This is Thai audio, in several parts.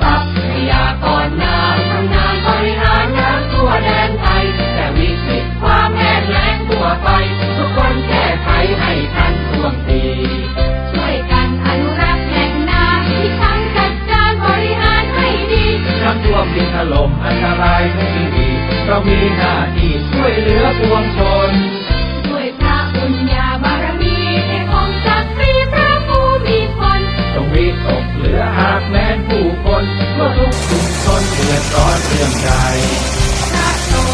ทรัพยากรน้ำทำงานบริหารน้ำทั่วแดนไทย แต่วิกฤตความแห้งแล้งทั่วไป ทุกคนแก้ไขให้ทันท่วงทีช่วยกันอนุรักษ์แห่งน้ำที่ทั้งจัดการบริหารให้ดีน้ำท่วมดินถล่มอันตรายทุกทีเรามีหน้าที่ช่วยเหลือปวงชนตกเหลือหากแม้นผู้ค นทั่วทุกชุมชนเดือดร้อนเรื่องใดพระทรง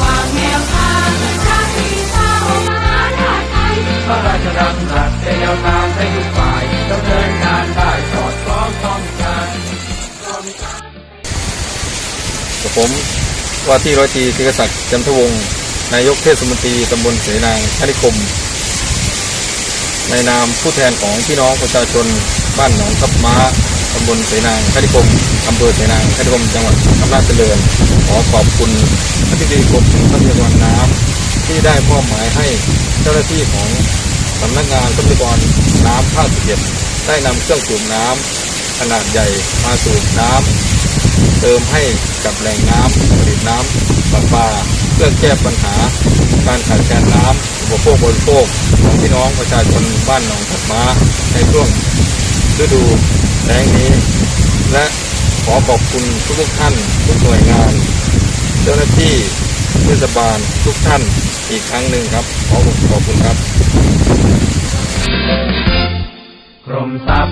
วางแนวทางให้พระปีชามาหาชาติไทยพระราชดำรัสเป็นแนวทางให้ทุกฝ่ายดำเนินการได้สอดคล้องต้องกันกับผมว่าที่ร้อยตรีธีรศักดิ์จันทวงศ์นายกเทศมนตรีตำบลเสนางคณิคม ในนามผู้แทนของพี่น้องประชาชนบ้านหนองทับม้า ตำบลเสนางคณิคมอำเภอเสนางคณิคมจังหวัดอำนาจเจริญ ขอขอบคุณอธิบดีกรมทรัพยากรน้ำที่ได้มอบหมายให้เจ้าหน้าที่ของสำนักงานทรัพยากรน้ำภาคสิบเอ็ดได้นำเครื่องสูบน้ำขนาดใหญ่มาสูบน้ำเติมให้กับแหล่งน้ำผลิตน้ำประปาเพื่อแก้ปัญหาการขาดแคลนน้ำอุปโภคบริโภคของพี่น้องประชาชนบ้านหนองถัดมาในช่วงฤดู แล้งนี้ และขอขอบคุณทุกๆท่านทุกหน่วยงาน เจ้าหน้าที่เทศบาลทุกท่านอีกครั้งหนึ่งครับ ขอขอบคุณครับ กรมทรัพ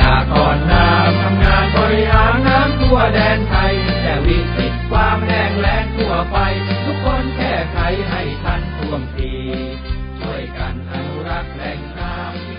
ยากรน้ำทำงานบริหารน้ำทั่วแดนไทยแก้วิกฤตความแห้งแล้งทั่วไป ทุกคนแก้ไขให้ทันท่วงทีช่วยกันอนุรักษ์แหล่งน้ำ